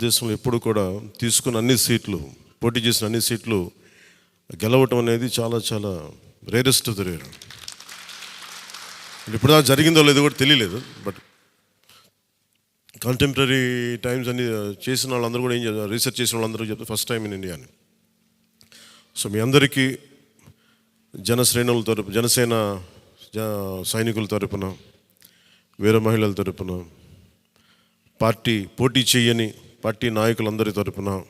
దేశంలో ఎప్పుడు కూడా తీసుకున్న అన్ని సీట్లు పోటీ చేసిన అన్ని సీట్లు గెలవటం అనేది చాలా చాలా రేరెస్ట్ ఆఫ్ రేర్ ఇప్పుడు దాకా జరిగిందో లేదో కూడా తెలియలేదు బట్ కంటెంపరీ టైమ్స్ అన్ని చేసిన వాళ్ళందరూ కూడా ఏం చేస్తారు రీసెర్చ్ చేసిన వాళ్ళందరూ చెప్తారు ఫస్ట్ టైం ఇన్ ఇండియా అని. సో మీ అందరికీ జనశ్రేణుల తరపు జనసేన జ- సైనికుల తరపున వీర మహిళల తరపున పార్టీ పోటీ చేయని పార్టీ నాయకులందరి తరపున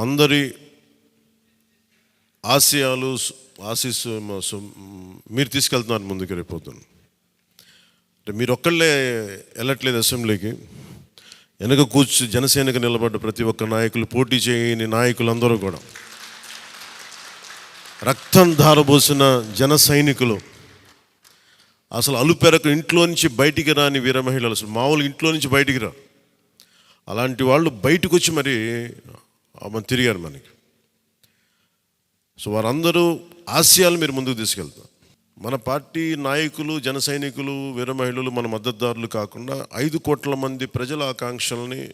అందరి ఆశయాలు ఆశీస్సు మీరు తీసుకెళ్తున్నారు ముందుకు రేపోతున్నాను అంటే మీరు ఒక్కళ్ళే వెళ్ళట్లేదు అసెంబ్లీకి. వెనక కూర్చు జనసేనకు నిలబడ్డ ప్రతి ఒక్క నాయకులు పోటీ చేయని నాయకులందరూ కూడా. రక్తం ధారబోసిన జన సైనికులు. అసలు అలుపెరకు ఇంట్లో నుంచి బయటికి రాని వీర మహిళలు. అసలు మామూలుగా ఇంట్లో నుంచి బయటికి రా. అలాంటి వాళ్ళు బయటకు వచ్చి మరి మన తిరిగారు మనకి. సో వారందరూ ఆశయాలు మీరు ముందుకు తీసుకెళ్తారు. మన పార్టీ నాయకులు జన సైనికులు వీర మహిళలు మన మద్దతుదారులు కాకుండా ఐదు కోట్ల మంది ప్రజల ఆకాంక్షల్ని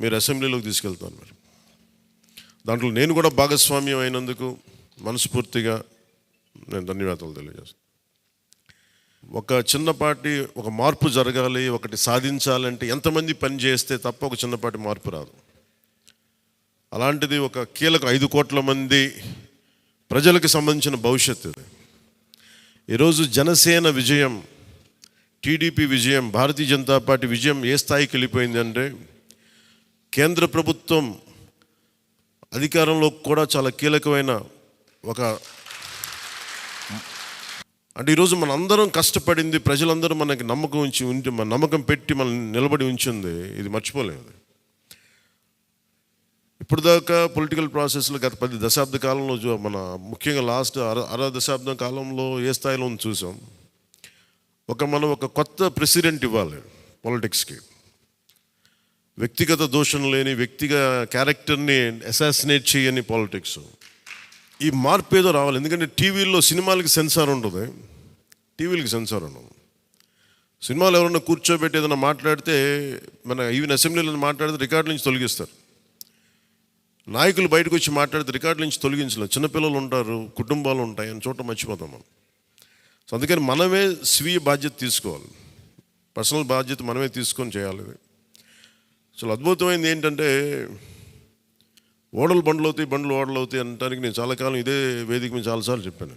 మీరు అసెంబ్లీలోకి తీసుకెళ్తాను మరి. దాంట్లో నేను కూడా భాగస్వామ్యం అయినందుకు మనస్ఫూర్తిగా నేను ధన్యవాదాలు తెలియజేస్తాను. ఒక చిన్నపాటి ఒక మార్పు జరగాలి ఒకటి సాధించాలంటే ఎంతమంది పని చేస్తే తప్ప ఒక చిన్నపాటి మార్పు రాదు. అలాంటిది ఒక కీలక ఐదు కోట్ల మంది ప్రజలకు సంబంధించిన భవిష్యత్తు ఈరోజు జనసేన విజయం టీడీపీ విజయం భారతీయ జనతా పార్టీ విజయం ఏ స్థాయికి వెళ్ళిపోయిందంటే కేంద్ర ప్రభుత్వం అధికారంలో కూడా చాలా కీలకమైన ఒక అంటే ఈరోజు మన అందరం కష్టపడింది ప్రజలందరూ మనకి నమ్మకం ఉంచి ఉంచి మన నమ్మకం పెట్టి మనం నిలబడి ఉంచింది. ఇది మర్చిపోలేదు ఇప్పుడు దాకా పొలిటికల్ ప్రాసెస్లో గత పది దశాబ్ద కాలంలో మన ముఖ్యంగా లాస్ట్ అర అర దశాబ్దం కాలంలో ఏ స్థాయిలో ఉంది చూసాం. ఒక మనం ఒక కొత్త ప్రెసిడెంట్ ఇవ్వాలి పాలిటిక్స్కి. వ్యక్తిగత దోషం లేని వ్యక్తిగత క్యారెక్టర్ని అసాసినేట్ చేయని పాలిటిక్స్. ఈ మార్పు ఏదో రావాలి. ఎందుకంటే టీవీల్లో సినిమాలకి సెన్సార్ ఉంటుంది టీవీలకి సెన్సార్ ఉండదు. సినిమాలు ఎవరన్నా కూర్చోబెట్టి ఏదైనా మాట్లాడితే మన ఈవెన్ అసెంబ్లీలో మాట్లాడితే రికార్డు నుంచి తొలగిస్తారు. నాయకులు బయటకు వచ్చి మాట్లాడితే రికార్డు నుంచి తొలగించలేదు చిన్నపిల్లలు ఉంటారు కుటుంబాలు ఉంటాయి అని చోట మర్చిపోతాం మనం. సో అందుకని మనమే స్వీయ బాధ్యత తీసుకోవాలి. పర్సనల్ బాధ్యత మనమే తీసుకొని చేయాలి. అసలు అద్భుతమైంది ఏంటంటే ఓడలు బండ్లు అవుతాయి బండ్లు ఓడలు అవుతాయి అనడానికి నేను చాలా కాలం ఇదే వేదిక మీద చాలాసార్లు చెప్పాను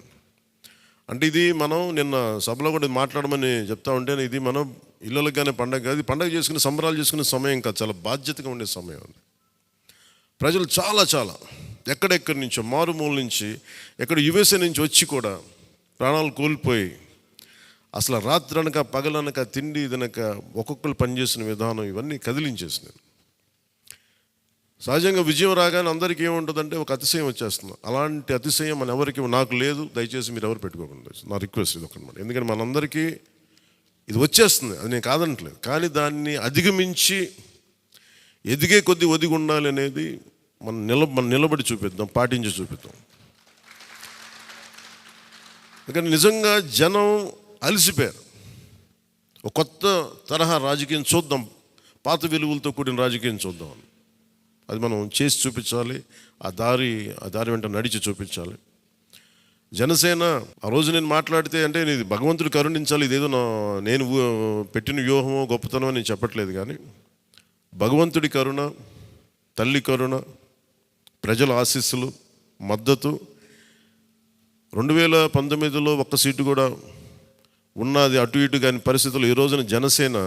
అంటే ఇది మనం నిన్న సభలో కూడా మాట్లాడమని చెప్తా ఉంటే ఇది మనం ఇళ్ళకి కానీ పండగ కాదు పండగ చేసుకునే సంబరాలు చేసుకునే సమయం కాదు చాలా బాధ్యతగా ఉండే సమయం అది. ప్రజలు చాలా చాలా ఎక్కడెక్కడి నుంచో మారుమూల నుంచి ఎక్కడ యుఎస్ఏ నుంచి వచ్చి కూడా ప్రాణాలు కోల్పోయి అసలు రాత్రనక పగలనక తిండి ఇదనక ఒక్కొక్కరు పనిచేసిన విధానం ఇవన్నీ కదిలించేసినాను సహజంగా విజయం రాగానే అందరికీ ఏముంటుందంటే ఒక అతిశయం వచ్చేస్తుంది. అలాంటి అతిశయం మన ఎవరికి నాకు లేదు దయచేసి మీరు ఎవరు పెట్టుకోకుండా. నా రిక్వెస్ట్ ఇది ఒకనమాట ఎందుకంటే మనందరికీ ఇది వచ్చేస్తుంది అది నేను కాదనట్లేదు. కానీ దాన్ని అధిగమించి ఎదిగే కొద్దీ ఒదిగి ఉండాలి అనేది మనం నిల మనం నిలబడి చూపిద్దాం పాటించి చూపిద్దాం. ఎందుకంటే నిజంగా జనం అలసిపోయారు. ఒక కొత్త తరహా రాజకీయం చూద్దాం పాత విలువలతో కూడిన రాజకీయం చూద్దాం అని. అది మనం చేసి చూపించాలి ఆ దారి ఆ దారి వెంట నడిచి చూపించాలి. జనసేన ఆ రోజు నేను మాట్లాడితే అంటే ఇది భగవంతుడు కరుణించాలి ఇదేదో నా నేను పెట్టిన వ్యూహమో గొప్పతనం అని నేను చెప్పట్లేదు కానీ భగవంతుడి కరుణ తల్లి కరుణ ప్రజల ఆశీస్సులు మద్దతు రెండు వేల పంతొమ్మిదిలో ఒక్క సీటు కూడా ఉన్నది అటు ఇటు కాని పరిస్థితులు. ఈ రోజున జనసేన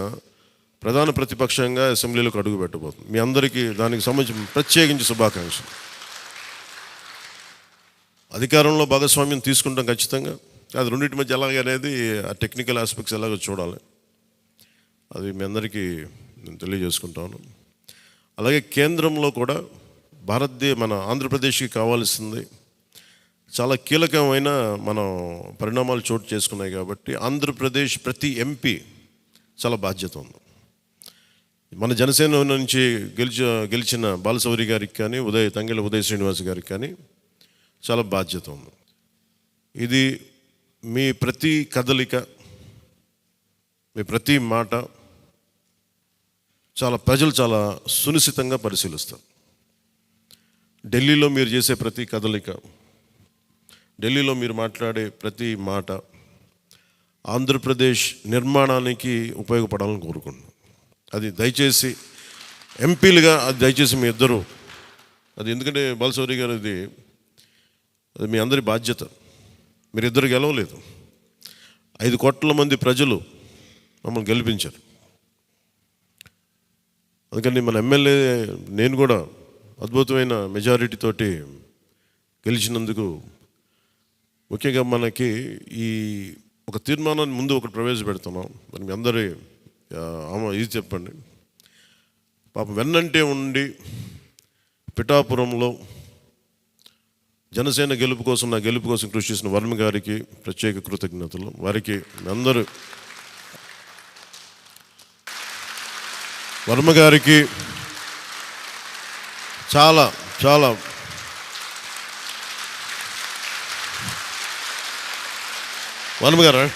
ప్రధాన ప్రతిపక్షంగా అసెంబ్లీలోకి అడుగు పెట్టబోతుంది. మీ అందరికీ దానికి సంబంధించి ప్రత్యేకించి శుభాకాంక్షలు. అధికారంలో భాగస్వామ్యం తీసుకుంటాం ఖచ్చితంగా. అది రెండింటి మధ్య ఎలాగనేది ఆ టెక్నికల్ ఆస్పెక్ట్స్ ఎలాగో చూడాలి. అది మీ అందరికీ నేను తెలియజేసుకుంటాను అలాగే కేంద్రంలో కూడా భారతదేశ మన ఆంధ్రప్రదేశ్కి కావాల్సింది. చాలా కీలకమైన మనం పరిణామాలు చోటు చేసుకున్నాయి కాబట్టి ఆంధ్రప్రదేశ్ ప్రతి ఎంపీ చాలా బాధ్యత ఉంది. మన జనసేన నుంచి గెలిచి గెలిచిన బాలసౌరి గారికి కానీ ఉదయ్ తంగెల ఉదయ శ్రీనివాస్ గారికి కానీ చాలా బాధ్యత ఉంది. ఇది మీ ప్రతి కదలిక మీ ప్రతి మాట చాలా ప్రజలు చాలా సునిశ్చితంగా పరిశీలిస్తారు. ఢిల్లీలో మీరు చేసే ప్రతి కదలిక ఢిల్లీలో మీరు మాట్లాడే ప్రతి మాట ఆంధ్రప్రదేశ్ నిర్మాణానికి ఉపయోగపడాలని కోరుకుంటున్నాను అది దయచేసి ఎంపీలుగా అది దయచేసి మీ ఇద్దరు అది ఎందుకంటే బాలశౌరి గారు అది అది మీ అందరి బాధ్యత. మీరిద్దరు గెలవలేదు. ఐదు కోట్ల మంది ప్రజలు మమ్మల్ని గెలిపించారు. అందుకని మన ఎమ్మెల్యే నేను కూడా అద్భుతమైన మెజారిటీతోటి గెలిచినందుకు ముఖ్యంగా మనకి ఈ ఒక తీర్మానాన్ని ముందు ఒకటి ప్రవేశపెడుతున్నాం. మరి మీ అందరి అమ్మ ఇది చెప్పండి. పాపం వెన్నంటే ఉండి పిఠాపురంలో జనసేన గెలుపు కోసం నా గెలుపు కోసం కృషి చేసిన వర్మ గారికి ప్రత్యేక కృతజ్ఞతలు. వారికి అందరూ వర్మ గారికి చాలా చాలా వర్మ గారా?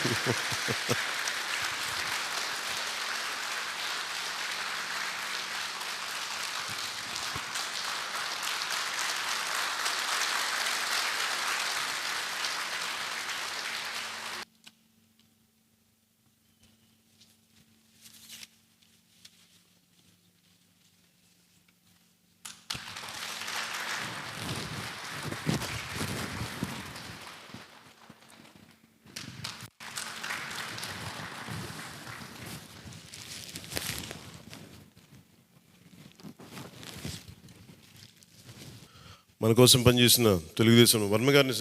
మన కోసం పనిచేసిన తెలుగుదేశం వర్మ గారిని